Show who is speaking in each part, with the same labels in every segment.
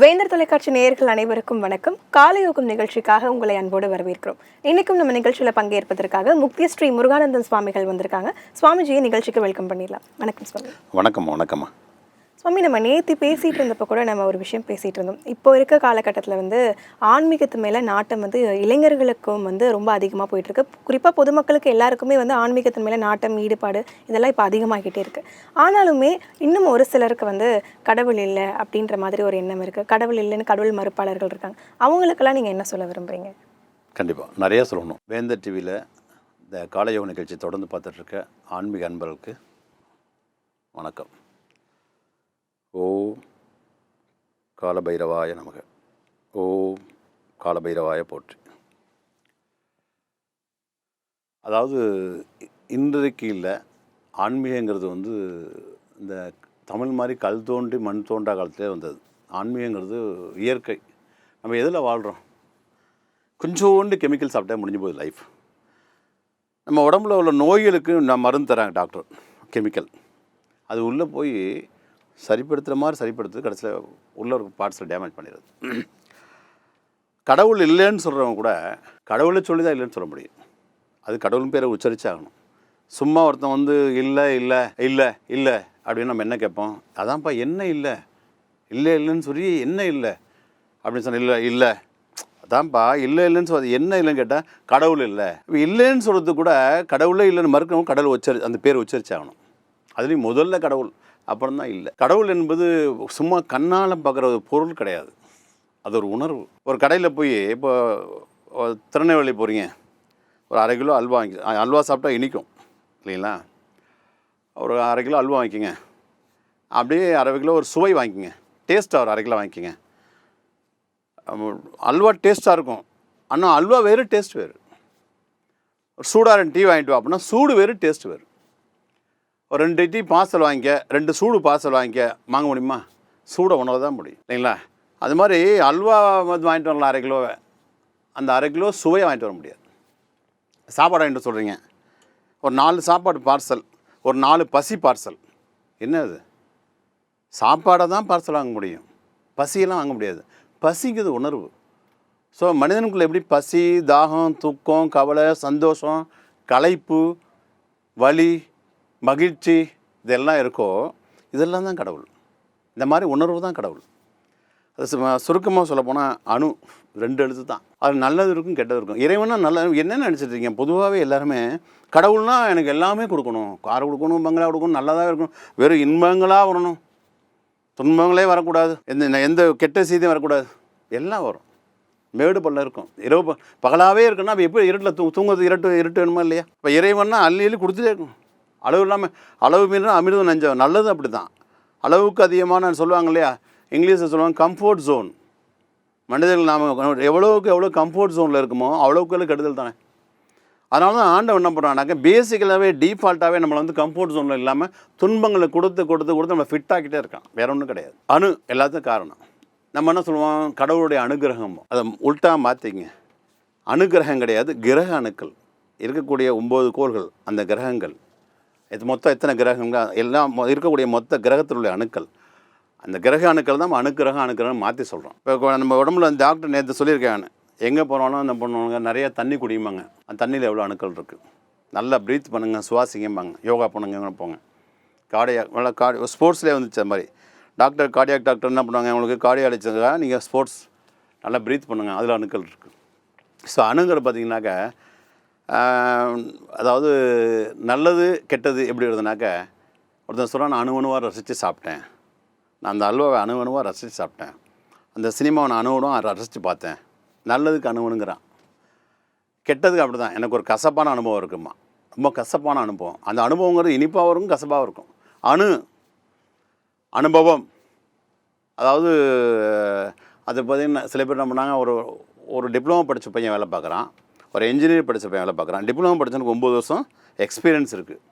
Speaker 1: வேந்தர் தொலைக்காட்சி நேயர்கள் அனைவருக்கும் வணக்கம். காலயோகம் நிகழ்ச்சிக்காக உங்களை அன்போடு வரவேற்கிறோம். இன்னைக்கும் நம்ம நிகழ்ச்சியில் பங்கேற்பதற்காக முக்தி ஸ்ரீ முருகானந்தன் சுவாமிகள் வந்திருக்காங்க. சுவாமிஜியை நிகழ்ச்சிக்கு வெல்கம் பண்ணிடலாம். வணக்கம் சுவாமி.
Speaker 2: வணக்கம் வணக்கம்மா.
Speaker 1: மம்மி நம்ம நேத்தி பேசிட்டு இருந்தப்போ கூட நம்ம ஒரு விஷயம் பேசிட்டு இருந்தோம். இப்போ இருக்க காலகட்டத்தில் வந்து ஆன்மீகத்து மேலே நாட்டம் வந்து இளைஞர்களுக்கும் வந்து ரொம்ப அதிகமாக போயிட்டு இருக்கு குறிப்பாக பொதுமக்களுக்கு எல்லாருக்குமே வந்து ஆன்மீகத்தின் மேலே நாட்டம் ஈடுபாடு இதெல்லாம் இப்போ அதிகமாகிட்டே இருக்கு. ஆனாலுமே இன்னும் ஒரு சிலருக்கு வந்து கடவுள் இல்லை அப்படின்ற மாதிரி ஒரு எண்ணம் இருக்கு. கடவுள் இல்லைன்னு கடவுள் மறுப்பாளர்கள் இருக்காங்க. அவங்களுக்கெல்லாம் நீங்கள் என்ன சொல்ல விரும்புறீங்க?
Speaker 2: கண்டிப்பாக நிறையா சொல்லணும். வேந்தர் டிவியில் இந்த காலையோக நிகழ்ச்சி தொடர்ந்து பார்த்துட்ருக்க ஆன்மீக அன்பர்களுக்கு வணக்கம். ஓம் காலபைரவாய நமக. ஓம் காலபைரவாய போற்றி. அதாவது இன்றைக்கு இல்லை ஆன்மீகங்கிறது வந்து இந்த தமிழ் மாதிரி கல் தோன்றி மண் தோன்றா காலத்திலே வந்தது. ஆன்மீகங்கிறது இயற்கை. நம்ம எதில் வாழ்கிறோம் கொஞ்சோண்டு கெமிக்கல் சாப்பிட்டா முடிஞ்சு போகுது லைஃப் நம்ம உடம்புல உள்ள நோய்களுக்கு நான் மருந்து தராங்க டாக்டர் கெமிக்கல் அது உள்ளே போய் சரிப்படுத்துகிற மாதிரி சரிப்படுத்து கடைசியில் உள்ள ஒரு பார்ட்ஸில் டேமேஜ் பண்ணிடுது கடவுள் இல்லைன்னு சொல்கிறவங்க கூட கடவுளை சொல்லி தான் இல்லைன்னு சொல்ல முடியும். அது கடவுள் பேரை உச்சரிச்சாகணும். சும்மா ஒருத்தன் வந்து இல்லை இல்லை இல்லை இல்லை அப்படின்னு நம்ம என்ன கேட்போம்? அதான்ப்பா என்ன இல்லை? இல்லை இல்லைன்னு சொல்லி என்ன இல்லை? அப்படின்னு சொன்ன இல்லை இல்லை. அதான்ப்பா இல்லை இல்லைன்னு சொல்லி என்ன இல்லைன்னு கேட்டால் கடவுள் இல்லை. இப்போ இல்லைன்னு சொல்கிறது கூட கடவுளே இல்லைன்னு மறுக்கிறவங்க கடவுள் உச்சரி அந்த பேர் உச்சரிச்சாகணும். அதுலேயும் முதல்ல கடவுள் அப்புறம் தான் இல்லை. கடவுள் என்பது சும்மா கண்ணால் பார்க்குற ஒரு பொருள் கிடையாது. அது ஒரு உணர்வு. ஒரு கடையில் போய் இப்போ திருநெல்வேலி போகிறீங்க ஒரு அரை கிலோ அல்வா வாங்கி அல்வா சாப்பிட்டா இனிக்கும். இல்லைங்களா? ஒரு அரை கிலோ அல்வா வாங்கிக்கோங்க. அப்படியே அரை கிலோ ஒரு சுவை வாங்கிக்கோங்க. டேஸ்ட்டாக ஒரு அரை கிலோ வாங்கிக்கோங்க. அல்வா டேஸ்ட்டாக இருக்கும். ஆனால் அல்வா வேறு டேஸ்ட் வேறு. ஒரு சூடாக ரெண்டு டீ வாங்கிட்டு வா அப்படின்னா சூடு வேறு டேஸ்ட் வேறு. ஒரு ரெண்டு டீ பார்சல் வாங்கிக்க ரெண்டு சூடு பார்சல் வாங்கிக்க. வாங்க முடியுமா? சூட உணவு தான் முடியும் இல்லைங்களா? அது மாதிரி அல்வா வந்து வாங்கிட்டு வரலாம் அரை கிலோவை. அந்த அரை கிலோ சுவையை வாங்கிட்டு வர முடியாது. சாப்பாடு வாங்கிட்டு வர சொல்கிறீங்க ஒரு நாலு சாப்பாடு பார்சல் ஒரு நாலு பசி பார்சல் என்ன அது? சாப்பாடை தான் பார்சல் வாங்க முடியும். பசியெல்லாம் வாங்க முடியாது. பசிங்கிறது உணர்வு. ஸோ மனிதனுக்குள்ளே எப்படி பசி தாகம் துக்கம் கவலை சந்தோஷம் களைப்பு வலி மகிழ்ச்சி இதெல்லாம் இருக்கோ இதெல்லாம் தான் கடவுள். இந்த மாதிரி உணர்வு தான் கடவுள். அது சுருக்கமாக சொல்லப்போனால் அணு ரெண்டு எழுத்து தான். அது நல்லது இருக்கும் கெட்டது இருக்கும். இறைவனா நல்ல என்ன நினச்சிட்டு இருக்கீங்க? பொதுவாகவே எல்லாருமே கடவுள்னா எனக்கு எல்லாமே கொடுக்கணும். கார் கொடுக்கணும் பங்களா கொடுக்கணும் நல்லதாக இருக்கணும். வெறும் இன்பங்களாக வரணும். துன்பங்களே வரக்கூடாது. எந்த எந்த கெட்ட செய்தியும் வரக்கூடாது. எல்லாம் வரும். மேடு பள்ளம் இருக்கும். இரவு ப- இருக்குன்னா அப்போ எப்படி இருட்டில் தூ தூங்குறது இருட்டு இருட்டு வேணுமா இல்லையா? இப்போ இறைவன்னா அள்ளி அள்ளி கொடுத்துட்டே இருக்கும் அளவு இல்லாமல் அளவு மீறினா அமிர்தம் நஞ்சம். நல்லது அப்படி தான் அளவுக்கு அதிகமான சொல்லுவாங்க இல்லையா? இங்கிலீஷில் சொல்லுவாங்க கம்ஃபோர்ட் ஜோன் மனிதர்கள் நாம் எவ்வளோவுக்கு எவ்வளோ கம்ஃபோர்ட் ஜோனில் இருக்குமோ அவ்வளோக்கு அவ்வளோ கெடுதல் தானே. அதனால தான் ஆண்டவன் என்ன பண்ணுறான்னாக்க பேசிக்கலாகவே டீஃபால்ட்டாகவே நம்மளை வந்து கம்ஃபர்ட் ஜோனில் இல்லாமல் துன்பங்களை கொடுத்து கொடுத்து கொடுத்து நம்ம ஃபிட் ஆகிட்டே இருக்கான். வேற ஒன்றும் கிடையாது. அணு எல்லாத்துக்கும் காரணம். நம்ம என்ன சொல்லுவோம்? கடவுளுடைய அனுகிரகம். அதை உல்ட்டா மாற்றிங்க அனுகிரகம் கிடையாது கிரக அணுக்கள். இருக்கக்கூடிய ஒம்பது கோள்கள் அந்த கிரகங்கள். இது மொத்தம் எத்தனை கிரகங்கள்? எல்லாம் மொ- இருக்கக்கூடிய மொத்த கிரகத்தில் உள்ள அணுக்கள். அந்த கிரக அணுக்கள் தான் நம்ம அணுக்கிரகம் அணுக்கிரகம் மாற்றி சொல்கிறோம் இப்போ நம்ம உடம்புல அந்த டாக்டர் நேற்று சொல்லியிருக்காங்க எங்கே போனாலும் என்ன பண்ணுவாங்க நிறைய தண்ணி குடியுமாங்க அந்த தண்ணியில் எவ்வளோ அணுக்கள் இருக்குது நல்லா ப்ரீத் பண்ணுங்க சுவாசிங்கம்பாங்க. யோகா பண்ணுங்க போங்க. கார்டியாக் நல்லா கார்டி ஸ்போர்ட்ஸ்லேயே வந்துச்சு அது மாதிரி. டாக்டர் கார்டியாக் டாக்டர் என்ன பண்ணுவாங்க உங்களுக்கு கார்டியாலஜிக்காக நீங்கள் ஸ்போர்ட்ஸ் நல்லா ப்ரீத் பண்ணுங்கள் அதில் அணுக்கள் இருக்குது ஸோ அணுங்கிற பார்த்தீங்கன்னாக்க அதாவது நல்லது கெட்டது எப்படி வருதுனாக்க ஒருத்தன் சொல்கிறான் நான் அணு அணுவாக ரசித்து சாப்பிட்டேன். நான் அந்த அல்வாவை அணு அணுவாக ரசித்து சாப்பிட்டேன். அந்த சினிமாவை நான் அணு ரசித்து பார்த்தேன். நல்லதுக்கு அணுகணுங்கிறான் கெட்டதுக்கு அப்படி தான் எனக்கு ஒரு கசப்பான அனுபவம் இருக்குமா ரொம்ப கசப்பான அனுபவம். அந்த அனுபவங்கிறது இனிப்பாகவும் இருக்கும் கசப்பாகவும் இருக்கும். அணு அனுபவம். அதாவது அது பார்த்திங்கன்னா சில பேர் என்ன பண்ணாங்க ஒரு ஒரு டிப்ளமோ படித்த பையன் வேலை பார்க்குறான். ஒரு இன்ஜினியர் படித்த பையன் வேலை பார்க்குறான். டிப்ளமோ படித்தவனுக்கு ஒம்பது வருஷம் எக்ஸ்பீரியன்ஸ் இருக்குது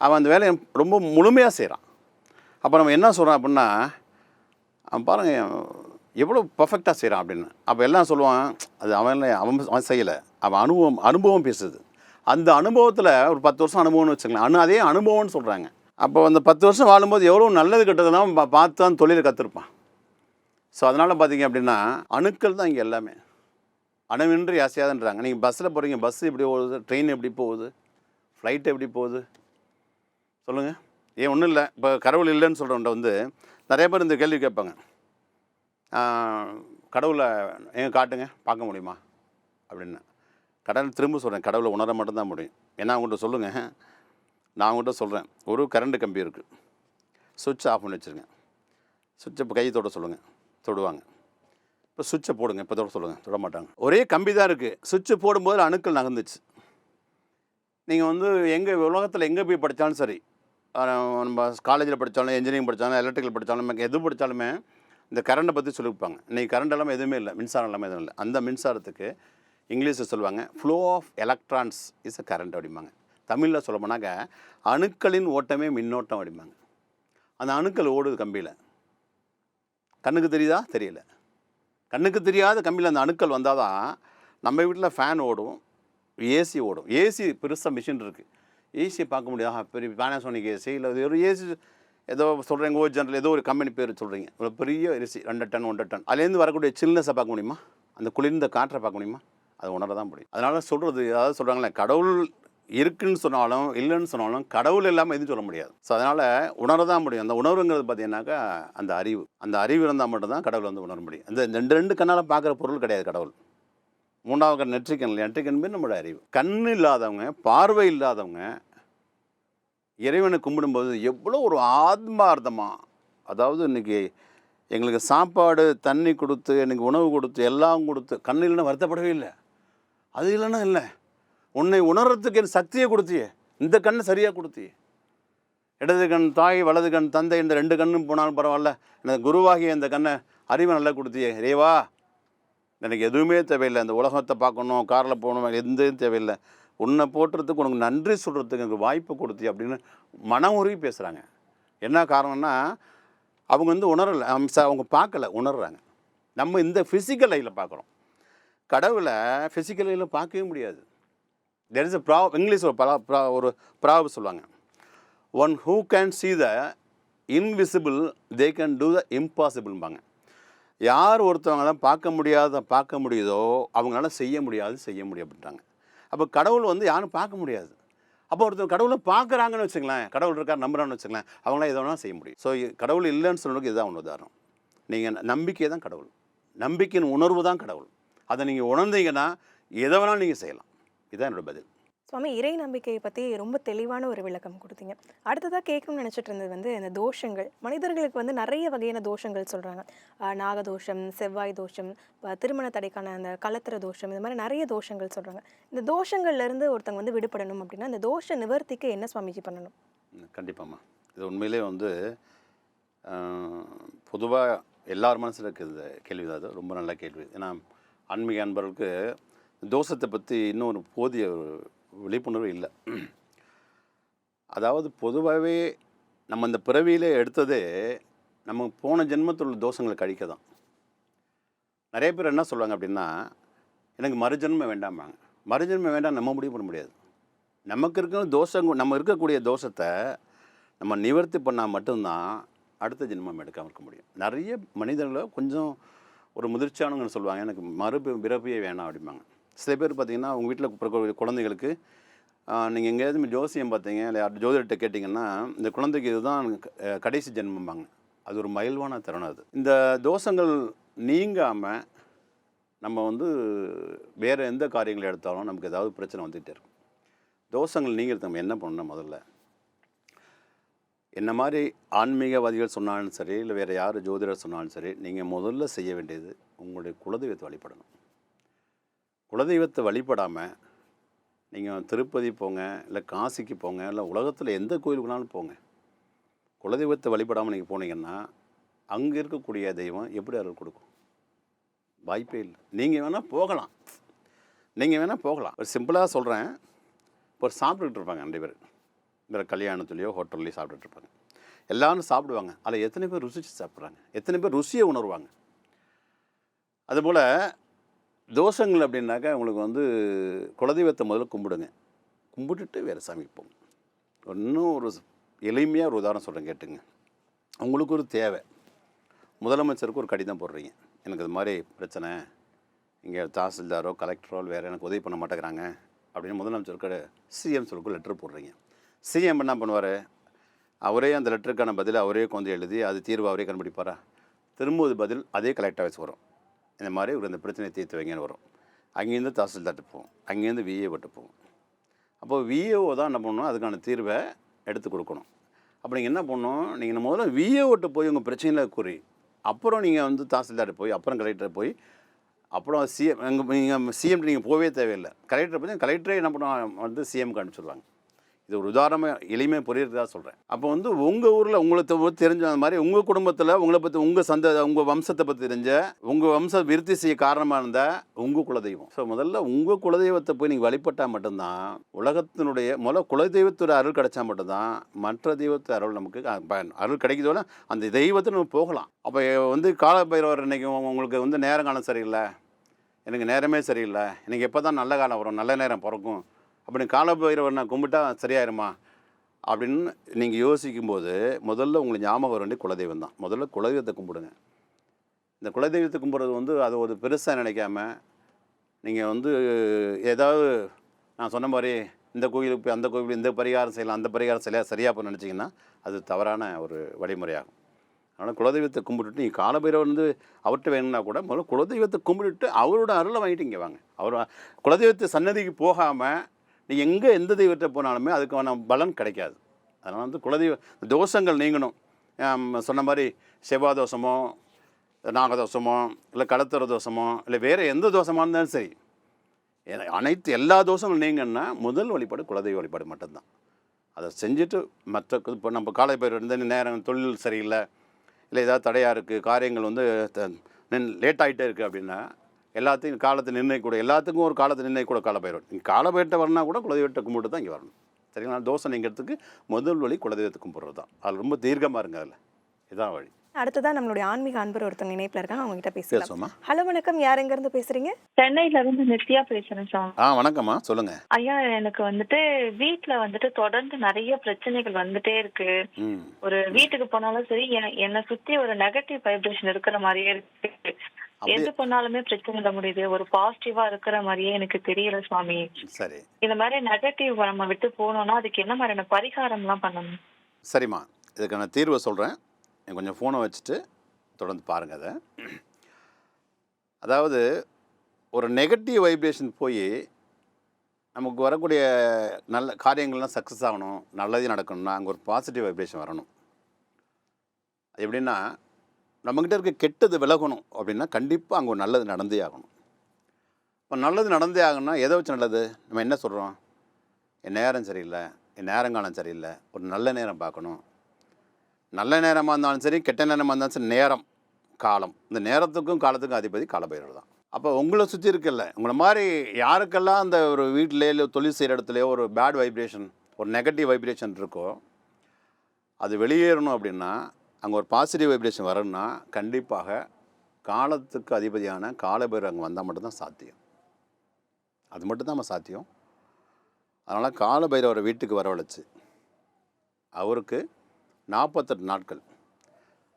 Speaker 2: அவன் அந்த வேலையை ரொம்ப முழுமையாக செய்கிறான் அப்போ நம்ம என்ன சொல்கிறோம் அப்படின்னா அவன் பாருங்கள் எவ்வளோ பர்ஃபெக்டாக செய்கிறான் அப்படின்னு. அப்போ எல்லாம் சொல்லுவான் அது அவன் அவன் அவன் செய்யலை. அவன் அனுபவம் அனுபவம் பேசுது. அந்த அனுபவத்தில் ஒரு பத்து வருஷம் அனுபவம்னு வச்சுக்கலாம் அனு அதே அனுபவம்னு சொல்கிறாங்க அப்போ அந்த பத்து வருஷம் வாழும்போது எவ்வளோ நல்லது கெட்டதெல்லாம் பார்த்து தான் தொழிலை கற்றுருப்பான் ஸோ அதனால் பார்த்தீங்க அப்படின்னா அணுக்கள் தான் இங்கே எல்லாமே. அணுவின்றி ஆசையாதுன்றாங்க. நீங்கள் பஸ்ஸில் போகிறீங்க பஸ் எப்படி போகுது ட்ரெயின் எப்படி போகுது ஃப்ளைட் எப்படி போகுது? சொல்லுங்கள் ஏன் ஒன்றும் இல்லை. இப்போ கடவுள் இல்லைன்னு சொல்கிறவன்ட்ட வந்து நிறைய பேர் இந்த கேள்வி கேட்பாங்க. கடவுளை எங்கே காட்டுங்க? பார்க்க முடியுமா? அப்படின்னு. கடவுள் திரும்ப சொல்கிறேன் கடவுளை உணர மட்டும்தான் முடியும். ஏன்னா அவங்கள்ட்ட சொல்லுங்கள் நான் அவங்கள்ட்ட சொல்கிறேன் ஒரு கரண்ட் கம்பி இருக்குது சுவிட்ச் ஆஃப் பண்ணி வச்சுருங்க. சுவிட்சை இப்போ கையை தொட சொல்லுங்கள் தொடுவாங்க. இப்போ சுவிட்சை போடுங்க இப்போ தொட சொல்லுங்கள் தொட மாட்டாங்க. ஒரே கம்பி தான் இருக்குது சுவிட்சு போடும்போது அணுக்கள் நகர்ந்துச்சு. நீங்கள் வந்து எங்கே உலகத்தில் எங்கே போய் படித்தாலும் சரி நம்ம காலேஜில் படித்தாலும் இன்ஜினியரிங் படித்தாலும் எலக்ட்ரிக்கல் படித்தாலும் எது படித்தாலுமே இந்த கரண்ட்டை பற்றி சொல்லியிருப்பாங்க இன்றைக்கி கரண்ட் எல்லாமே எதுவுமே இல்லை மின்சாரம் எல்லாமே எதுவும் இல்லை. அந்த மின்சாரத்துக்கு இங்கிலீஷில் சொல்லுவாங்க flow of electrons is a current அப்படிம்பாங்க. தமிழில் சொல்ல போனாக்க அணுக்களின் ஓட்டமே மின்னோட்டம் அப்படிம்பாங்க. அந்த அணுக்கள் ஓடுது கம்பியில். கண்ணுக்கு தெரியுதா? தெரியல. கண்ணுக்கு தெரியாத கம்பியில் அந்த அணுக்கள் வந்தால் தான் நம்ம வீட்டில் ஃபேன் ஓடும் ஏசி ஓடும். ஏசி பெருசாக மிஷின் இருக்குது ஏசியை பார்க்க முடியாது? பெரிய பேனாசோனிக் ஏசி இல்லை ஒரு ஏசி ஏதோ சொல்கிறீங்க ஓ ஜெனரல் ஏதோ ஒரு கம்பெனி பேர் சொல்கிறீங்க ஒரு பெரிய ஏசி ரெண்டு டன் ஒன்றரை டன். அதுலேருந்து வரக்கூடிய சில்னஸை பார்க்க முடியுமா? அந்த குளிர்ந்த காற்றை பார்க்க முடியுமா? அது உணர தான் முடியும். அதனால் சொல்கிறது அதாவது சொல்கிறாங்களே கடவுள் இருக்குன்னு சொன்னாலும் இல்லைன்னு சொன்னாலும் கடவுள் இல்லாமல் எதுவும் சொல்ல முடியாது. ஸோ அதனால் உணர தான் முடியும். அந்த உணர்வுங்கிறது பார்த்தீங்கன்னாக்கா அந்த அறிவு. அந்த அறிவு இருந்தால் மட்டும்தான் கடவுள் வந்து உணர முடியும். அந்த ரெண்டு ரெண்டு கண்ணால் பார்க்குற பொருள் கிடையாது கடவுள். மூணாவது கண் நெற்றிக்கண் இல்லை நெற்றிக்கண்பே நம்மளோட அறிவு. கண் இல்லாதவங்க பார்வை இல்லாதவங்க இறைவனை கும்பிடும்போது எவ்வளோ ஒரு ஆத்மார்த்தமாக அதாவது இன்னைக்கு எங்களுக்கு சாப்பாடு தண்ணி கொடுத்து எனக்கு உணவு கொடுத்து எல்லாம் கொடுத்து கண் இல்லைன்னா வருத்தப்படவே இல்லை. அது இல்லைன்னா இல்லை. உன்னை உணர்றதுக்கு என் சக்தியை கொடுத்தியே. இந்த கண்ணை சரியாக கொடுத்தியே. இடது கண் தாய் வலது கண் தந்தை இந்த ரெண்டு கண்ணும் போனாலும் பரவாயில்ல. எனக்கு குருவாகிய இந்த கண்ணை அறிவை நல்லா கொடுத்தியே. ரேவா எனக்கு எதுவுமே தேவையில்லை. இந்த உலகத்தை பார்க்கணும் காரில் போகணும் எந்த தேவையில்லை. உன்னை போட்டுறதுக்கு உனக்கு நன்றி சொல்கிறதுக்கு எனக்கு வாய்ப்பு கொடுத்தி அப்படின்னு மனம் உருகி பேசுகிறாங்க என்ன காரணம்னா அவங்க வந்து உணரலை அவங்க பார்க்கல உணர்றாங்க. நம்ம இந்த ஃபிசிக்கல் லையில் பார்க்குறோம். கடவுளை ஃபிசிக்கல் லையில் பார்க்கவே முடியாது. தெர் இஸ் அ ப்ரா இங்கிலீஷ் ஒரு பலா ப்ரா ஒரு ப்ராப் சொல்லுவாங்க. One who can see the invisible they can do the இம்பாசிபிள்பாங்க யார் ஒருத்தவங்கள பார்க்க முடியாத பார்க்க முடியுதோ அவங்களால செய்ய முடியாது செய்ய முடியும் அப்படின்றாங்க அப்போ கடவுள் வந்து யாரும் பார்க்க முடியாது. அப்போ ஒருத்தர் கடவுளை பார்க்குறாங்கன்னு வச்சுங்களேன் கடவுள் இருக்கார் நம்புறான்னு வச்சுங்களேன் அவங்களாம் எதை வேணாலும் செய்ய முடியும். ஸோ கடவுள் இல்லைன்னு சொல்றதுக்கு இதுதான் ஒன்று உதாரணம். நீங்கள் நம்பிக்கை தான் கடவுள். நம்பிக்கையின் உணர்வு தான் கடவுள். அதை நீங்கள் உணர்ந்தீங்கன்னா எதை வேணாலும் நீங்கள் செய்யலாம். இதுதான் என்னோட பதில்.
Speaker 1: சுவாமி இறை நம்பிக்கையை பற்றி ரொம்ப தெளிவான ஒரு விளக்கம் கொடுத்தீங்க. அடுத்ததாக கேட்கணும்னு நினச்சிட்டு இருந்தது வந்து இந்த தோஷங்கள். மனிதர்களுக்கு வந்து நிறைய வகையான தோஷங்கள் சொல்கிறாங்க நாகதோஷம் செவ்வாய் தோஷம் திருமண தடைக்கான அந்த கலத்திர தோஷம் இந்த மாதிரி நிறைய தோஷங்கள் சொல்கிறாங்க இந்த தோஷங்கள்ல இருந்து ஒருத்தங்க வந்து விடுபடணும் அப்படின்னா இந்த தோஷ நிவர்த்திக்கு என்ன சுவாமிஜி பண்ணணும்?
Speaker 2: கண்டிப்பாம்மா. இது உண்மையிலே வந்து பொதுவாக எல்லார் மனசில் இருக்குது இந்த கேள்வி தான் அது ரொம்ப நல்ல கேள்வி. ஏன்னா ஆன்மீக அன்பர்களுக்கு தோஷத்தை பற்றி இன்னும் ஒரு போதிய விழிப்புணர்வு இல்லை. அதாவது பொதுவாகவே நம்ம இந்த பிறவியிலே எடுத்ததே நம்ம போன ஜென்மத்தில் உள்ள தோஷங்களை கழிக்க தான். நிறைய பேர் என்ன சொல்லுவாங்க அப்படின்னா எனக்கு மறுஜென்மம் வேண்டாமாங்க மறுஜென்மம் வேண்டாம் நம்ம முடிவு பண்ண முடியாது. நமக்கு இருக்கிற தோஷம் நம்ம இருக்கக்கூடிய தோஷத்தை நம்ம நிவர்த்தி பண்ணால் மட்டும்தான் அடுத்த ஜென்மம் எடுக்காமல் இருக்க முடியும். நிறைய மனிதர்களை கொஞ்சம் ஒரு முதிர்ச்சியானவங்கன்னு சொல்லுவாங்க எனக்கு மறுபி பிறப்பியே வேணாம் அப்படிம்பாங்க. சில பேர் பார்த்தீங்கன்னா உங்கள் வீட்டில் பிறக்கக்கூடிய குழந்தைகளுக்கு நீங்கள் எங்கேயாவது ஜோசியம் பார்த்தீங்க இல்லை ஜோதிடத்தை ஜோதிடர்கிட்ட கேட்டிங்கன்னா இந்த குழந்தைக்கு இதுதான் க- கடைசி ஜென்மம்பாங்க. அது ஒரு மயில்வான தருணம் அது. இந்த தோஷங்கள் நீங்காமல் நம்ம வந்து வேறு எந்த காரியங்களை எடுத்தாலும் நமக்கு ஏதாவது பிரச்சனை வந்துகிட்டே இருக்கும். தோஷங்கள் நீங்கிறது நம்ம என்ன பண்ணணும் முதல்ல? என்ன மாதிரி ஆன்மீகவாதிகள் சொன்னாலும் சரி இல்லை வேறு யார் ஜோதிடர் சொன்னாலும் சரி நீங்கள் முதல்ல செய்ய வேண்டியது உங்களுடைய குலதெய்வத்தை வழிபடணும். குலதெய்வத்தை வழிபடாமல் நீங்கள் திருப்பதி போங்க இல்லை காசிக்கு போங்க இல்லை உலகத்தில் எந்த கோயிலுக்கு வேணாலும் போங்க. குலதெய்வத்தை வழிபடாமல் நீங்கள் போனீங்கன்னா அங்கே இருக்கக்கூடிய தெய்வம் எப்படி அருள் கொடுக்கும்? வாய்ப்பே இல்லை. நீங்கள் வேணால் போகலாம். நீங்கள் வேணால் போகலாம். ஒரு சிம்பிளாக சொல்கிறேன் இப்போ ஒரு சாப்பிட்டுக்கிட்டு இருப்பாங்க ரெண்டு பேர். வேறு கல்யாணத்துலேயோ ஹோட்டல்லையோ சாப்பிட்டுட்டு இருப்பாங்க. எல்லாரும் சாப்பிடுவாங்க. அதில் எத்தனை பேர் ருசித்து சாப்பிட்றாங்க? எத்தனை பேர் ருசியை உணர்வாங்க? அதுபோல் தோஷங்கள் அப்படின்னாக்கா உங்களுக்கு வந்து குலதெய்வத்தை முதல்ல கும்பிடுங்க. கும்பிட்டுட்டு வேறு சமைப்போம் இன்னும் ஒரு எளிமையாக ஒரு உதாரணம் சொல்கிறேன் கேட்டுங்க. உங்களுக்கு ஒரு தேவை. முதலமைச்சருக்கு ஒரு கடிதம் போடுறீங்க. எனக்கு இது மாதிரி பிரச்சனை. இங்கே தாசில்தாரோ கலெக்டரோ வேறு எனக்கு உதவி பண்ண மாட்டேங்கிறாங்க அப்படின்னு முதலமைச்சருக்கு சிஎம் சொல்லுக்கு லெட்ரு போடுறீங்க. சிஎம் என்ன பண்ணுவார்? அவரே அந்த லெட்டருக்கான பதில் அவரே கொஞ்சம் எழுதி அது தீர்வு அவரே கண்டுபிடிப்பாரா? திரும்ப பதில் அதே கலெக்டர் ஆஃபீஸ் வரும். இந்த மாதிரி ஒரு இந்த பிரச்சனையை தீர்த்து வைங்கன்னு வரும். அங்கேருந்து தாசில்தார்ட்டு போவோம். அங்கேருந்து விஏ போவோம். அப்போ விஏஓ தான் என்ன பண்ணணும்? அதுக்கான தீர்வை எடுத்து கொடுக்கணும். அப்போ நீங்கள் என்ன பண்ணணும்? நீங்கள் முதல்ல விஏஓட்டு போய் உங்கள் பிரச்சனையில் கூறி அப்புறம் நீங்கள் வந்து தாசில்தார்ட்டு போய் அப்புறம் கலெக்டர் போய் அப்புறம் சிஎம் எங்கள் நீங்கள் சிஎம்ட்டு நீங்கள் போகவே தேவையில்லை. கலெக்டரை பற்றி கலெக்டரே என்ன பண்ணுவாங்க? வந்து சிஎம்க்கு அனுப்பிச்சிடுவாங்க இது ஒரு உதாரணமாக எளிமை புரியுறதா சொல்கிறேன் அப்போ வந்து உங்கள் ஊரில் உங்களுக்கு பற்றி தெரிஞ்ச அந்த மாதிரி உங்கள் குடும்பத்தில் உங்களை பற்றி உங்கள் சந்த உங்கள் வம்சத்தை பற்றி தெரிஞ்ச உங்கள் வம்சம் விருத்தி செய்ய காரணமாக இருந்தால் உங்கள் குலதெய்வம். ஸோ முதல்ல உங்கள் குலதெய்வத்தை போய் நீங்கள் வழிபட்டால் மட்டும்தான் உலகத்தினுடைய முதல்ல குலதெய்வத்தோட அருள் கிடைச்சா மட்டும்தான் மற்ற தெய்வத்து அருள் நமக்கு அருள் கிடைக்கிறதோட அந்த தெய்வத்தை நம்ம போகலாம். அப்போ வந்து காலப்பயிரவர் இன்னைக்கு உங்களுக்கு வந்து நேரம் காலம் சரியில்லை. எனக்கு நேரமே சரியில்லை. எனக்கு எப்போ தான் நல்ல காலம் வரும் நல்ல நேரம் பிறக்கும். அப்படின்னு காலபைரவர் நான் கும்பிட்டா சரியாயிருமா? அப்படின்னு நீங்கள் யோசிக்கும்போது முதல்ல உங்களுக்கு ஞாபகம் வர வேண்டிய குலதெய்வம் தான். முதல்ல குலதெய்வத்தை கும்பிடுங்க. இந்த குலதெய்வத்தை கும்பிட்றது வந்து அது ஒரு பெருசாக நினைக்காம நீங்கள் வந்து ஏதாவது நான் சொன்ன மாதிரி இந்த கோயிலுக்கு போய் அந்த கோயிலுக்கு இந்த பரிகாரம் செய்யலாம் அந்த பரிகாரம் செய்யலாம் சரியாக போய் நினச்சிங்கன்னா அது தவறான ஒரு வழிமுறையாகும். அதனால் குலதெய்வத்தை கும்பிட்டுட்டு நீங்கள் காலபைரவர் வந்து அவர்கிட்ட வேணும்னா கூட முதல்ல குலதெய்வத்தை கும்பிட்டுட்டு அவரோட அருளை வாங்கிட்டு இங்கே வாங்க. அவர் குலதெய்வத்தை சன்னதிக்கு போகாமல் நீ எங்கே எந்த தெய்வத்தை போனாலுமே அதுக்கான பலன் கிடைக்காது. அதனால் வந்து குலதெய்வ தோஷங்கள் நீங்கணும். சொன்ன மாதிரி செவ்வாய் தோஷமோ நாகதோஷமோ இல்லை கடத்தர தோஷமோ இல்லை வேறு எந்த தோஷமாக இருந்தாலும் சரி அனைத்து எல்லா தோஷங்களும் நீங்கன்னா முதல் வழிபாடு குலதெய்வ வழிபாடு மட்டும்தான். அதை செஞ்சுட்டு மற்ற இப்போ நம்ம காலை பயிர் வந்து நேரம் தொழில் சரியில்லை இல்லை ஏதாவது தடையாக இருக்குது காரியங்கள் வந்து லேட் ஆகிட்டே இருக்குது அப்படின்னா எல்லாத்தையும் காலத்தை நிர்ணயிக்கூட எல்லாத்துக்கும் ஒரு காலத்தை நிர்ணயிக்கூட காலப்பயிர் நீங்கள் காலப்பயிர்ட்ட வரனா கூட குலதெய்வத்தை கும்பிட்டு தான் இங்கே வரணும். சரிங்களா? தோசை நீங்கிறதுக்கு முதல் வழி குலதெய்வத்தை கும்பிட்றது தான். அது ரொம்ப தீர்க்கமாக இருங்க அதில். இதான் வழி.
Speaker 1: அடுத்ததான் நம்மளுடைய ஆன்மீக அன்பர் ஒருத்தவங்க இணைப்பில் இருக்காங்க அவங்க கிட்ட பேசலாம். ஹலோ வணக்கம். யார் எங்க இருந்து பேசுறீங்க?
Speaker 3: சென்னையில இருந்து நித்யா பேசுறேன் சார்.
Speaker 2: ஆ வணக்கம்மா. சொல்லுங்கள்
Speaker 3: ஐயா எனக்கு வந்துட்டு வீட்ல வந்துட்டு தொடர்ந்து நிறைய பிரச்சனைகள் வந்துட்டே இருக்கு. ஒரு வீட்டுக்கு போனாலும் சரி என- என்னை சுத்தி ஒரு நெகட்டிவ் வைப்ரேஷன் இருக்கிற மாதிரியே இருக்கு. எது பண்ணாலுமே பிரச்சனை இல்ல முடியுது. ஒரு பாசிட்டிவா இருக்கிற மாதிரியே எனக்கு தெரியல சுவாமி.
Speaker 2: சரி.
Speaker 3: இந்த மாதிரி நெகட்டிவ் நம்ம விட்டு போனோம்னா அதுக்கு என்ன மாதிரியான பரிகாரம் எல்லாம் பண்ணணும்?
Speaker 2: சரிம்மா. இதுக்கான தீர்வை சொல்கிறேன் கொஞ்சம் ஃபோனை வச்சுட்டு தொடர்ந்து பாருங்கள் அதை. அதாவது ஒரு நெகட்டிவ் வைப்ரேஷன் போய் நமக்கு வரக்கூடிய நல்ல காரியங்கள்லாம் சக்ஸஸ் ஆகணும் நல்லதே நடக்கணும்னா அங்கே ஒரு பாசிட்டிவ் வைப்ரேஷன் வரணும். அது எப்படின்னா நம்மக்கிட்ட இருக்க கெட்டது விலகணும் அப்படின்னா கண்டிப்பாக அங்கே ஒரு நல்லது நடந்தே ஆகணும். இப்போ நல்லது நடந்தே ஆகணும்னா எதை வச்சு நல்லது? நம்ம என்ன சொல்கிறோம் என் நேரம் சரியில்லை என் நேரங்காலம் சரியில்லை ஒரு நல்ல நேரம் பார்க்கணும். நல்ல நேரமாக இருந்தாலும் சரி கெட்ட நேரமாக இருந்தாலும் சரி நேரம் காலம். இந்த நேரத்துக்கும் காலத்துக்கும் அதிபதி காலபைரவர் தான். அப்போ உங்களை சுற்றி இருக்கல உங்களை மாதிரி யாருக்கெல்லாம் அந்த ஒரு வீட்டிலே இல்லை தொழில் செய்கிற இடத்துலையோ ஒரு பேட் வைப்ரேஷன் ஒரு நெகட்டிவ் வைப்ரேஷன் இருக்கோ அது வெளியேறணும் அப்படின்னா அங்கே ஒரு பாசிட்டிவ் வைப்ரேஷன் வரணும்னா கண்டிப்பாக காலத்துக்கு அதிபதியான காலபேர் அங்கே வந்தால் மட்டும்தான் சாத்தியம். அது மட்டும்தான் நம்ம சாத்தியம். அதனால் காலபைரவரை வீட்டுக்கு வரவழைச்சு அவருக்கு நாற்பத்தெட்டு நாட்கள்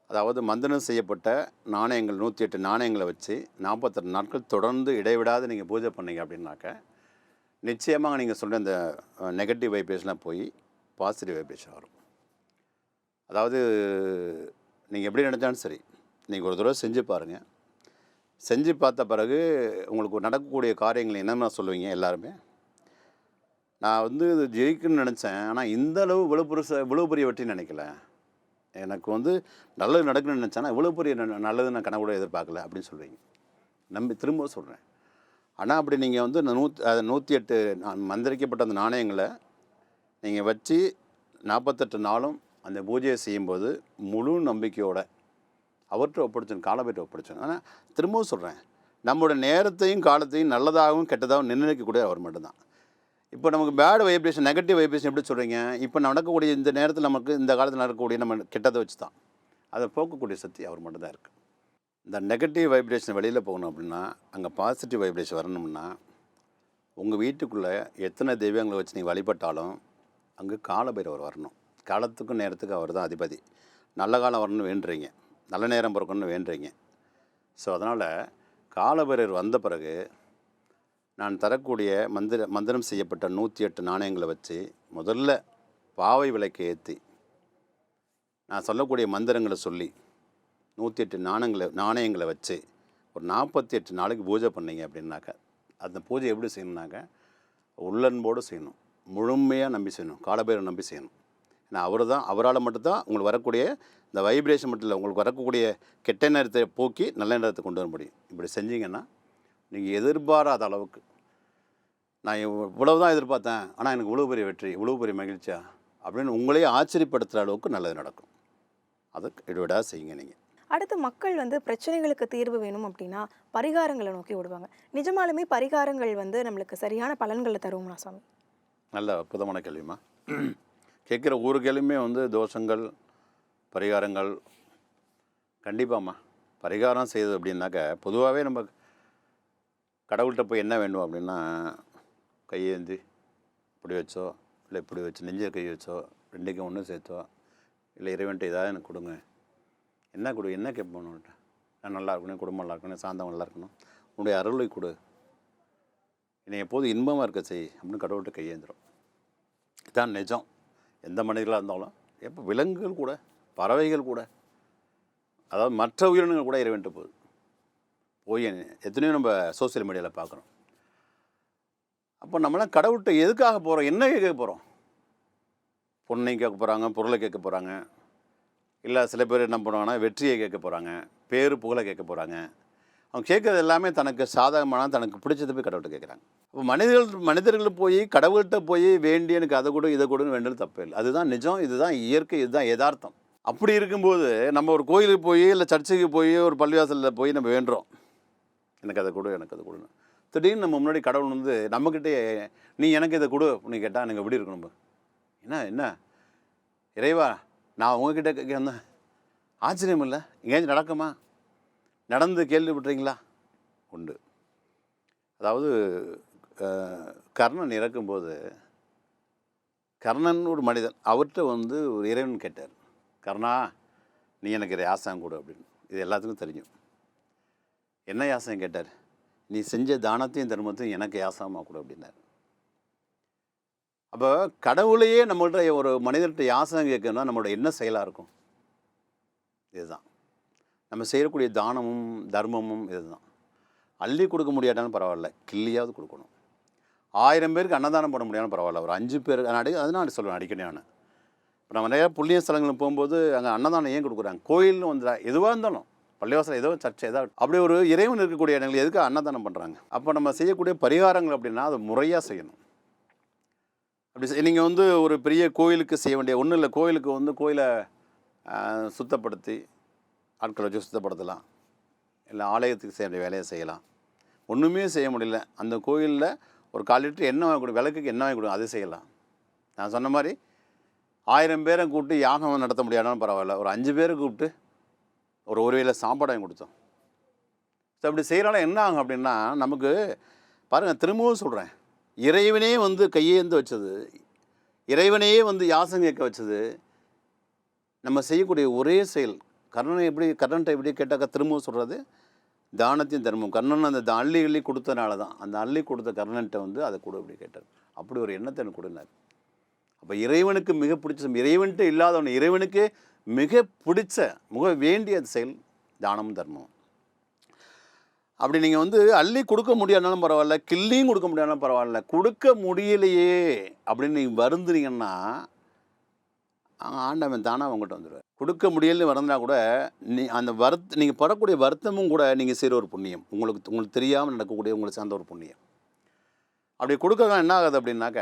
Speaker 2: அதாவது மந்தனம் செய்யப்பட்ட நாணயங்கள் நூற்றி எட்டு நாணயங்களை வச்சு நாற்பத்தெட்டு நாட்கள் தொடர்ந்து இடைவிடாது நீங்கள் பூஜை பண்ணீங்க அப்படின்னாக்க நிச்சயமாக நீங்கள் சொல்கிற இந்த நெகட்டிவ் வைப்ரேஷனாக போய் பாசிட்டிவ் வைப்ரேஷன் வரும். அதாவது நீங்கள் எப்படி நினச்சாலும் சரி நீங்கள் ஒரு தடவை செஞ்சு பாருங்கள் செஞ்சு பார்த்த பிறகு உங்களுக்கு நடக்கக்கூடிய காரியங்கள் என்னென்ன சொல்லுவீங்க எல்லாருமே? நான் வந்து இது ஜெயிக்கணும்னு நினச்சேன். ஆனால் இந்த அளவு இவ்வளோ பெருசு இவ்வளோ பெரிய வெற்றி நினைக்கல. எனக்கு வந்து நல்லது நடக்கணும்னு நினச்சேன்னா இவ்வளோ பெரிய ந- நல்லது நான் கனவு கூட எதிர்பார்க்கல அப்படின்னு சொல்லுவீங்க நம்பி திரும்ப சொல்கிறேன் ஆனால் அப்படி நீங்கள் வந்து இந்த நூத் நூற்றி எட்டு நான் மந்திரிக்கப்பட்ட அந்த நாணயங்களை நீங்கள் வச்சு நாற்பத்தெட்டு நாளும் அந்த பூஜையை செய்யும்போது முழு நம்பிக்கையோட அவர்கிட்ட ஒப்படைச்சோம் காலபேட்டை ஒப்படைச்சோம் ஆனால் திரும்பவும் சொல்கிறேன் நம்மளோட நேரத்தையும் காலத்தையும் நல்லதாகவும் கெட்டதாகவும் நிர்ணயிக்கக்கூடிய அவர் மட்டும்தான். இப்போ நமக்கு பேட் வைப்ரேஷன் நெகட்டிவ் வைப்ரேஷன் எப்படி சொல்கிறீங்க இப்போ நடக்கக்கூடிய இந்த நேரத்தில் நமக்கு இந்த காலத்தில் நடக்கக்கூடிய நம்ம கெட்டதை வச்சு தான் அதை போக்கக்கூடிய சக்தி அவர் மட்டும்தான் இருக்குது இந்த நெகட்டிவ் வைப்ரேஷன் வெளியில் போகணும் அப்படின்னா அங்கே பாசிட்டிவ் வைப்ரேஷன் வரணும்னா உங்கள் வீட்டுக்குள்ளே எத்தனை தெய்வங்களை வச்சு நீங்கள் வழிபட்டாலும் அங்கே காலபைரவர் வரணும். காலத்துக்கும் நேரத்துக்கு அவர் தான் அதிபதி. நல்ல காலம் வரணும்னு வேண்டுறீங்க. நல்ல நேரம் பிறக்கணும்னு வேண்டுறீங்க. ஸோ அதனால் காலபைரர் வந்த பிறகு நான் தரக்கூடிய மந்திர மந்திரம் செய்யப்பட்ட நூற்றி எட்டு நாணயங்களை வச்சு முதல்ல பாவை விளக்கு ஏற்றி நான் சொல்லக்கூடிய மந்திரங்களை சொல்லி நூற்றி எட்டு நாணயங்களை நாணயங்களை வச்சு ஒரு நாற்பத்தி எட்டு நாளைக்கு பூஜை பண்ணீங்க அப்படின்னாக்க அந்த பூஜை எப்படி செய்யணும்னாக்க உள்ளன்போடு செய்யணும். முழுமையாக நம்பி செய்யணும். காலபைரவை நம்பி செய்யணும். ஏன்னா அவர் தான் அவரால் மட்டும்தான் உங்களுக்கு வரக்கூடிய இந்த வைப்ரேஷன் மட்டும் இல்லை உங்களுக்கு வரக்கூடிய கெட்ட நேரத்தை போக்கி நல்ல நேரத்தை கொண்டு வர முடியும். இப்படி செஞ்சீங்கன்னா நீங்கள் எதிர்பாராத அளவுக்கு. நான் இவ்வளவு தான் எதிர்பார்த்தேன் ஆனால் எனக்கு இவ்வளோ பெரிய வெற்றி இவ்வளோ பெரிய மகிழ்ச்சியா? அப்படின்னு உங்களையே ஆச்சரியப்படுத்துகிற அளவுக்கு நல்லது நடக்கும். அதை இடைவிடா செய்யுங்க நீங்கள்
Speaker 1: அடுத்து மக்கள் வந்து பிரச்சனைகளுக்கு தீர்வு வேணும் அப்படின்னா பரிகாரங்களை நோக்கி விடுவாங்க நிஜமாலுமே பரிகாரங்கள் வந்து நம்மளுக்கு சரியான பலன்களை தருமா சுவாமி
Speaker 2: நல்ல அற்புதமான கேள்விமா கேட்குற ஒவ்வொரு வந்து தோஷங்கள் பரிகாரங்கள் கண்டிப்பாம்மா. பரிகாரம் செய்யுது அப்படின்னாக்க பொதுவாகவே நம்ம கடவுள்கிட்ட போய் என்ன வேண்டும் அப்படின்னா கையேந்தி இப்படி வச்சோ இல்லை இப்படி வச்சு நெஞ்ச கை வச்சோ ரெண்டுக்கும் ஒன்று சேர்த்தோ இல்லை இறைவன்ட்டு ஏதாவது எனக்கு கொடுங்க. என்ன கொடு என்ன கேட்போம் நான் நல்லா இருக்கணும் குடும்பம் நல்லா இருக்கணும் சாந்தம் நல்லா இருக்கணும். உன்னுடைய அருளை கொடு. என்னை எப்போதும் இன்பமாக இருக்க செய் அப்படின்னு கடவுள்கிட்ட கையேந்திரும். இதான் நிஜம். எந்த மனிதர்களாக இருந்தாலும் எப்போ விலங்குகள் கூட பறவைகள் கூட அதாவது மற்ற உயிரினங்கள் கூட இறைவன்ட்டு போகுது. போய் எத்தனையோ நம்ம சோசியல் மீடியாவில் பார்க்குறோம். அப்போ நம்மளாம் கடவுள்கிட்ட எதுக்காக போகிறோம் என்ன கேட்க போகிறோம் பொண்ணை கேட்க போகிறாங்க பொருளை கேட்க போகிறாங்க இல்லை சில பேர் என்ன பண்ணுவாங்கன்னா வெற்றியை கேட்க போகிறாங்க பேர் புகழை கேட்க போகிறாங்க அவங்க கேட்குறது எல்லாமே தனக்கு சாதகமான தனக்கு பிடிச்சது போய் கடவுள்கிட்ட கேட்குறாங்க. அப்போ மனிதர்கள் மனிதர்கள் போய் கடவுள்கிட்ட போய் வேண்டி எனக்கு அதை கொடு இதை கொடுன்னு வேண்டது தப்பு இல்லை. அதுதான் நிஜம் இதுதான் இயற்கை இதுதான் யதார்த்தம். அப்படி இருக்கும்போது நம்ம ஒரு கோயிலுக்கு போய் இல்லை சர்ச்சுக்கு போய் ஒரு பள்ளிவாசலில் போய் நம்ம வேண்டுறோம். எனக்கு அதை கொடு எனக்கு அதை கொடுன்னு. திடீர்னு நம்ம முன்னாடி கடவுள் வந்து நம்மக்கிட்டே நீ எனக்கு இதை கொடு அப்படின்னு கேட்டால் எனக்கு எப்படி இருக்கணும் என்ன என்ன? இறைவா நான் உங்ககிட்ட கேட்க ஆச்சரியம் இல்லை. எங்கேயாச்சும் நடக்குமா? நடந்து கேள்விப்பட்டீங்களா உண்டு. அதாவது கர்ணன் இறக்கும்போது கர்ணன் ஒரு மனிதன். அவர்கிட்ட வந்து ஒரு இறைவன் கேட்டார். கர்ணா நீ எனக்கு இதை யாசகம் கொடு அப்படின்னு. இது எல்லாத்துக்கும் தெரியும். என்ன யாசகம் கேட்டார்? நீ செஞ்ச தானத்தையும் தர்மத்தையும் எனக்கு யாசகமாக கொடு அப்படின்னார். அப்போ கடவுளையே நம்மள்கிட்ட ஒரு மனிதர்கிட்ட யாசகம் கேட்கணும்னா நம்மளோட என்ன செயலாக இருக்கும்? இதுதான். நம்ம செய்யக்கூடிய தானமும் தர்மமும் இதுதான். அள்ளி கொடுக்க முடியாட்டாலும் பரவாயில்ல. கிள்ளியாவது கொடுக்கணும். ஆயிரம் பேருக்கு அன்னதானம் பண்ண முடியாலும் பரவாயில்ல. ஒரு அஞ்சு பேர் நான் அடி அது நான் சொல்லுவேன் அடிக்கடி நான். இப்போ நம்ம நிறையா புண்ணிய ஸ்தலங்களுக்கு போகும்போது அங்கே அன்னதானம் ஏன் கொடுக்குறாங்க? கோயில்னு வந்துடா எதுவாக இருந்தாலும் பள்ளிவாசல் ஏதோ சர்ச்சை ஏதாவது அப்படி ஒரு இறைவன் இருக்கக்கூடிய இடங்கள் எதுக்கு அன்னதானம் பண்ணுறாங்க அப்போ நம்ம செய்யக்கூடிய பரிகாரங்கள் அப்படின்னா அதை முறையாக செய்யணும். அப்படி நீங்கள் வந்து ஒரு பெரிய கோயிலுக்கு செய்ய வேண்டிய ஒன்றும் இல்லை கோயிலுக்கு வந்து கோயிலை சுத்தப்படுத்தி ஆட்களை வச்சு சுத்தப்படுத்தலாம். இல்லை ஆலயத்துக்கு செய்ய வேண்டிய வேலையை செய்யலாம். ஒன்றுமே செய்ய முடியல. அந்த கோயிலில் ஒரு கால் லிட்டர் எண்ணெய் வாங்கி கொடுக்கும் விளக்குக்கு எண்ணெய் வாங்கி கொடுக்கும் அது செய்யலாம். நான் சொன்ன மாதிரி ஆயிரம் பேரை கூப்பிட்டு யாகம் நடத்த முடியாதாலும் பரவாயில்ல. ஒரு அஞ்சு பேரை கூப்பிட்டு ஒரு ஒரு வேளை சாப்பாடு வாங்கி கொடுத்தோம் ஸோ அப்படி செய்கிறனால என்ன ஆகும் அப்படின்னா நமக்கு பாருங்கள் திரும்பவும் சொல்கிறேன் இறைவனே வந்து கையேந்து வச்சது. இறைவனையே வந்து யாசம் கேட்க வச்சது. நம்ம செய்யக்கூடிய ஒரே செயல் கர்ணனை எப்படி கர்ணன்ட்ட எப்படி கேட்டாக்கா திரும்பவும் சொல்கிறது தானத்தையும் தர்மம் கர்ணன் அந்த அள்ளி அள்ளி கொடுத்தனால தான். அந்த அள்ளி கொடுத்த கர்ணன்ட்ட வந்து அதை கொடு அப்படி கேட்டார். அப்படி ஒரு எண்ணத்தை எனக்கு கொடுனார். அப்போ இறைவனுக்கு மிக பிடிச்ச இறைவன்ட்டு இல்லாதவன் இறைவனுக்கு மிக பிடிச்ச மிக வேண்டிய செயல் தானமும் தர்மம் அப்படி நீங்கள் வந்து அள்ளி கொடுக்க முடியாதாலும் பரவாயில்ல கிள்ளியும் கொடுக்க முடியாதாலும் பரவாயில்ல கொடுக்க முடியலையே அப்படின்னு நீங்கள் வருந்துனீங்கன்னா ஆண்டவன் தானாக அவங்ககிட்ட வந்துடுவார் கொடுக்க முடியலன்னு வருந்தினா கூட நீ அந்த வருத்த நீங்கள் படக்கூடிய வருத்தமும் கூட நீங்கள் செய்கிற ஒரு புண்ணியம். உங்களுக்கு உங்களுக்கு தெரியாமல் நடக்கக்கூடிய உங்களுக்கு சார்ந்த ஒரு புண்ணியம். அப்படி கொடுக்கறதான் என்ன ஆகுது அப்படின்னாக்க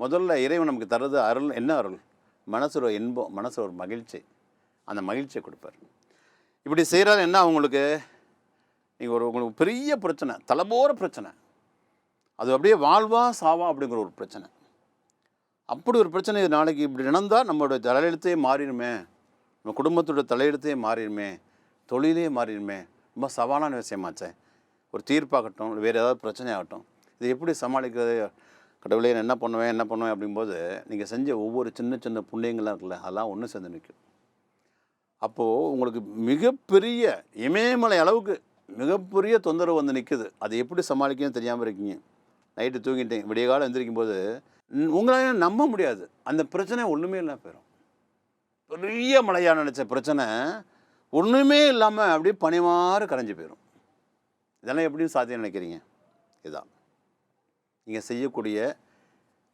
Speaker 2: முதல்ல இறைவன் நமக்கு தர்றது அருள். என்ன அருள்? மனசில் ஒரு இன்பம் மனசில் ஒரு மகிழ்ச்சி. அந்த மகிழ்ச்சியை கொடுப்பார். இப்படி செய்கிறால் என்ன உங்களுக்கு? நீங்கள் ஒரு உங்களுக்கு பெரிய பிரச்சனை தலைபோகிற பிரச்சனை. அது அப்படியே வாழ்வா சாவா அப்படிங்கிற ஒரு பிரச்சனை. அப்படி ஒரு பிரச்சனை இது நாளைக்கு இப்படி நடந்தால் நம்மளோட தலையெழுத்தே மாறிடுமே. நம்ம குடும்பத்தோட தலையெழுத்தே மாறிடுமே. தொழிலே மாறிடுமே. ரொம்ப சவாலான விஷயமாச்சே. ஒரு தீர்ப்பாகட்டும் வேறு ஏதாவது பிரச்சனை ஆகட்டும் இது எப்படி சமாளிக்கிறது? கடவுளே நான் என்ன பண்ணுவேன் என்ன பண்ணுவேன் அப்படிங்கும்போது நீங்கள் செஞ்ச ஒவ்வொரு சின்ன சின்ன புண்ணியங்கள்லாம் இருக்குல்ல அதெல்லாம் ஒன்று சேர்ந்து நிற்கும் அப்போது உங்களுக்கு மிகப்பெரிய இமயமலை அளவுக்கு மிகப்பெரிய தொந்தரவு வந்து நிற்குது அது எப்படி சமாளிக்கணும்னு தெரியாமல் இருக்கீங்க. நைட்டு தூங்கிட்டேன். விடிய காலம் எந்திரிக்கும் போது உங்களால நம்ப முடியாது. அந்த பிரச்சனை ஒன்றுமே இல்லை போயிடும் பெரிய மழையாக நினச்ச பிரச்சனை ஒன்றுமே இல்லாமல் அப்படியே பனிமாறு கரைஞ்சு போயிடும் இதெல்லாம் எப்படியும் சாத்தியம் நினைக்கிறீங்க? இதான். நீங்கள் செய்யக்கூடிய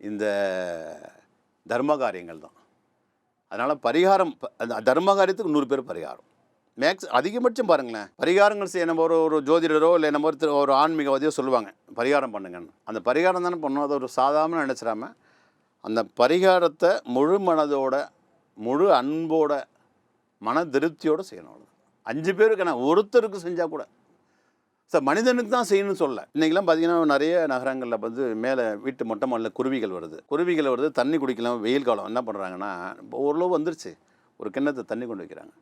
Speaker 2: இந்த தர்ம காரியங்கள் தான். அதனால் பரிகாரம் அந்த தர்ம காரியத்துக்கு நூறு பேர் பரிகாரம். மேக்ஸ் அதிகபட்சம் பாருங்களேன். பரிகாரங்கள் செய்ய நம்ம ஒரு ஒரு ஜோதிடரோ இல்லை நம்ம ஒருத்தர் ஒரு ஆன்மீகவாதியோ சொல்லுவாங்க. பரிகாரம் பண்ணுங்கன்னு. அந்த பரிகாரம் தானே பண்ணணும் அதை ஒரு சாதாரண நினச்சிடாம அந்த பரிகாரத்தை முழு மனதோட முழு அன்போட மன திருப்தியோடு செய்யணும் அஞ்சு பேருக்கு நான் ஒருத்தருக்கு செஞ்சால் கூட. சார் மனிதனுக்கு தான் செய்யணும்னு சொல்ல. இன்றைக்கெல்லாம் பார்த்தீங்கன்னா நிறைய நகரங்களில் வந்து மேலே வீட்டு மொட்டை மாடலில் குருவிகள் வருது. குருவிகள் வருது தண்ணி குடிக்கலாம் வெயில் காலம். என்ன பண்ணுறாங்கன்னா இப்போ ஓரளவு வந்துருச்சு. ஒரு கிண்ணத்தை தண்ணி கொண்டு வைக்கிறாங்க.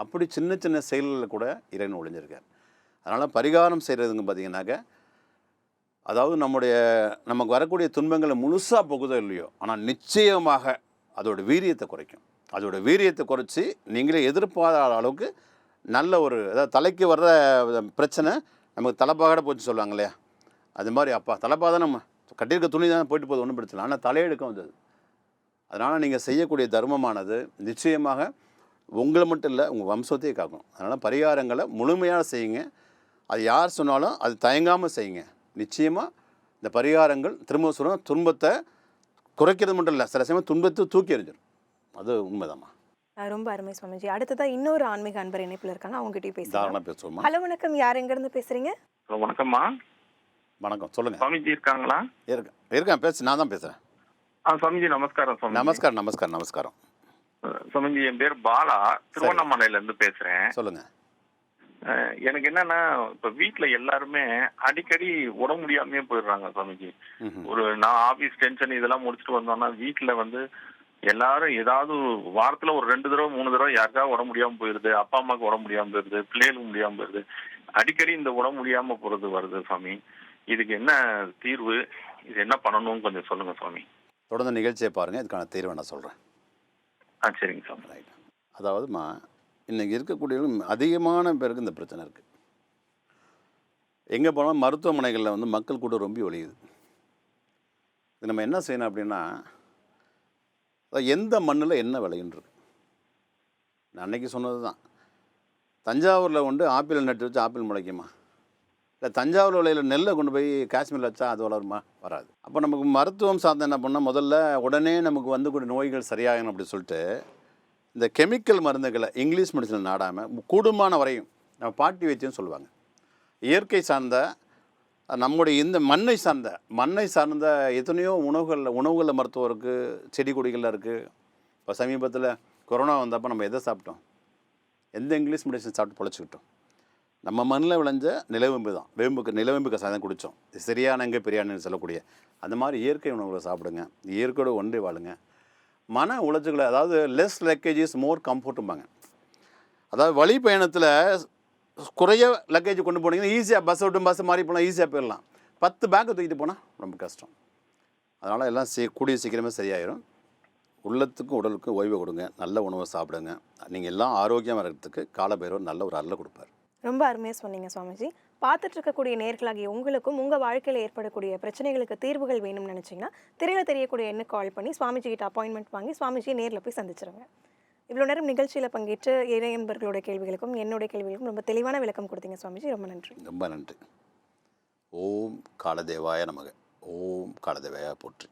Speaker 2: அப்படி சின்ன சின்ன செயல்களில் கூட இறைவன் ஒழிஞ்சிருக்கார் அதனால் பரிகாரம் செய்கிறதுங்க பார்த்தீங்கன்னாக்க அதாவது நம்முடைய நமக்கு வரக்கூடிய துன்பங்களை முழுசாக போகுதோ இல்லையோ ஆனால் நிச்சயமாக அதோடய வீரியத்தை குறைக்கும். அதோடய வீரியத்தை குறைச்சி நீங்களே எதிர்பாராத அளவுக்கு நல்ல ஒரு அதாவது தலைக்கு வர்ற பிரச்சனை நமக்கு தலைப்பாகட போச்சு சொல்லுவாங்க இல்லையா? அது மாதிரி அப்பா தலைப்பாக தான் நம்ம. கட்டியிருக்க துணி தான் போயிட்டு போகுது ஒன்றும் பிரச்சனை ஆனால் தலையெடுக்க வந்தது அதனால் நீங்கள் செய்யக்கூடிய தர்மமானது நிச்சயமாக உங்களை மட்டும் இல்லை உங்கள் வம்சத்தையே காக்கும் அதனால் பரிகாரங்களை முழுமையாக செய்யுங்க. அது யார் சொன்னாலும் அது தயங்காமல் செய்யுங்க. நிச்சயமாக இந்த பரிகாரங்கள் திரும்ப சொல்கிறோம் துன்பத்தை குறைக்கிறது மட்டும் இல்லை சில சமயம் துன்பத்தை தூக்கி எறிஞ்சிடும் அது உண்மைதாம்மா.
Speaker 1: ரொம்ப அருமை சுவாமிஜி. அடுத்ததா இன்னொரு ஆன்மீக அன்பர் இணைப்புல இருக்காங்க அவங்க கிட்டயும் பேசலாம்
Speaker 2: தாராளமாக பேசுவோம்மா.
Speaker 1: ஹலோ வணக்கம். யார் எங்க இருந்து பேசுறீங்க?
Speaker 4: ஹலோ வணக்கம்மா.
Speaker 2: வணக்கம் சொல்லுங்கள்
Speaker 4: சுவாமிஜி இருக்காங்களா?
Speaker 2: இருக்கேன் இருக்கேன் பேசு நான் தான் பேசுகிறேன்
Speaker 4: ஆ சுவாமிஜி நமஸ்காரம் சுவாமி
Speaker 2: நமஸ்காரம் நமஸ்காரம் நமஸ்காரம்.
Speaker 4: சுவாமிஜி என் பேர் பாலா. திருவண்ணாமலையில இருந்து பேசுறேன்.
Speaker 2: சொல்லுங்கள்
Speaker 4: அஹ், எனக்கு என்னன்னா இப்ப வீட்ல எல்லாருமே அடிக்கடி உடம்பு முடியாமயே போயிடுறாங்க சுவாமிஜி. ஒரு நான் ஆபீஸ் டென்ஷன் இதெல்லாம் முடிச்சுட்டு வந்தோம்னா வீட்ல வந்து எல்லாரும் ஏதாவது வாரத்துல ஒரு ரெண்டு தடவை மூணு தடவை யாருக்காவது உடம்பு முடியாம போயிருது அப்பா அம்மாவுக்கு உடம்பு முடியாம போயிருது பிள்ளைகளுக்கு முடியாம போயிருது. அடிக்கடி இந்த உடம்பு முடியாம போறது வருது சுவாமி இதுக்கு என்ன தீர்வு? இது என்ன பண்ணணும்னு கொஞ்சம் சொல்லுங்க சுவாமி
Speaker 2: தொடர்ந்து நிகழ்ச்சியை பாருங்கள் இதுக்கான தீர்வை நான் சொல்கிறேன்
Speaker 4: ஆ சரிங்க சார்.
Speaker 2: ரைட் அதாவதுமா இன்றைக்கி இருக்கக்கூடிய அதிகமான பேருக்கு இந்த பிரச்சனை இருக்குது எங்கே போனாலும் மருத்துவமனைகளில் வந்து மக்கள் கூட ரொம்ப ஒழியுது. இது நம்ம என்ன செய்யணும் அப்படின்னா எந்த மண்ணில் என்ன விளையுன்றது நான் அன்னைக்கு சொன்னது தான் தஞ்சாவூரில் கொண்டு ஆப்பிள் நட்டு வச்சு ஆப்பிள் முளைக்குமா? இல்லை தஞ்சாவூர் உலையில் நெல்லை கொண்டு போய் காஷ்மீரில் வச்சா அது வளருமா? வராது. அப்போ நமக்கு மருத்துவம் சார்ந்த என்ன பண்ணால் முதல்ல உடனே நமக்கு வந்துக்கூடிய நோய்கள் சரியாகணும் அப்படி சொல்லிட்டு இந்த கெமிக்கல் மருந்துகளை இங்கிலீஷ் மெடிசன் நாடாமல் கூடுமான வரையும் நம்ம பாட்டி வைத்தியம் சொல்லுவாங்க. இயற்கை சார்ந்த நம்முடைய இந்த மண்ணை சார்ந்த மண்ணை சார்ந்த எத்தனையோ உணவுகளில் உணவுகளில் மருத்துவம் இருக்குது செடி கொடிகளில் இருக்குது இப்போ சமீபத்தில் கொரோனா வந்தப்போ நம்ம எதை சாப்பிட்டோம்? எந்த இங்கிலீஷ் மெடிசன் சாப்பிட்டு பொழைச்சிக்கிட்டோம்? நம்ம மண்ணில் விளைஞ்ச நிலவேம்பு தான். வேம்புக்கு நிலவேம்பு கசாயம் குடித்தோம். சரியான சரியானங்க பெரியானு சொல்லக்கூடிய அந்த மாதிரி இயற்கை உணவுகளை சாப்பிடுங்க. இயற்கையோடு ஒன்றி வாழுங்க. மன உளைச்சல்களை அதாவது லெஸ் லக்கேஜ் இஸ் மோர் கம்ஃபர்ட்டும்பாங்க அதாவது வழி பயணத்தில் குறைய லக்கேஜ் கொண்டு போனீங்கன்னா ஈஸியாக பஸ் விட்டு பஸ் மாறி போனால் ஈஸியாக போயிடலாம். பத்து பேக்கை தூக்கிட்டு போனால் ரொம்ப கஷ்டம். அதனால் எல்லாம் சீ கூடிய சீக்கிரமே சரியாயிடும் உள்ளத்துக்கும் உடலுக்கும் ஓய்வு கொடுங்க. நல்ல உணவை சாப்பிடுங்க. நீங்கள் எல்லாம் ஆரோக்கியமாக இருக்கிறதுக்கு காலபைரவர் நல்ல ஒரு அருளை கொடுப்பார்.
Speaker 1: ரொம்ப அருமையாக சொன்னீங்க சுவாமிஜி. பார்த்துட்டு இருக்கக்கூடிய நேர்களாகிய உங்களுக்கும் உங்கள் வாழ்க்கையில் ஏற்படக்கூடிய பிரச்சனைகளுக்கு தீர்வுகள் வேணும்னு நினச்சிங்கன்னா திரையில தெரியக்கூடிய எண்ணு கால் பண்ணி சுவாமிஜி கிட்ட அப்பாயின்மெண்ட் வாங்கி சுவாமிஜியை நேரில் போய் சந்திச்சிருங்க. இவ்வளோ நேரம் நிகழ்ச்சியில் பங்கேற்று இறையன்பர்களோட கேள்விகளுக்கும் என்னுடைய கேள்விகளுக்கும் ரொம்ப தெளிவான விளக்கம் கொடுத்தீங்க சுவாமிஜி. ரொம்ப நன்றி.
Speaker 2: ரொம்ப நன்றி. ஓம் காலதேவாய நமக. ஓம் காலதேவாய போற்றி.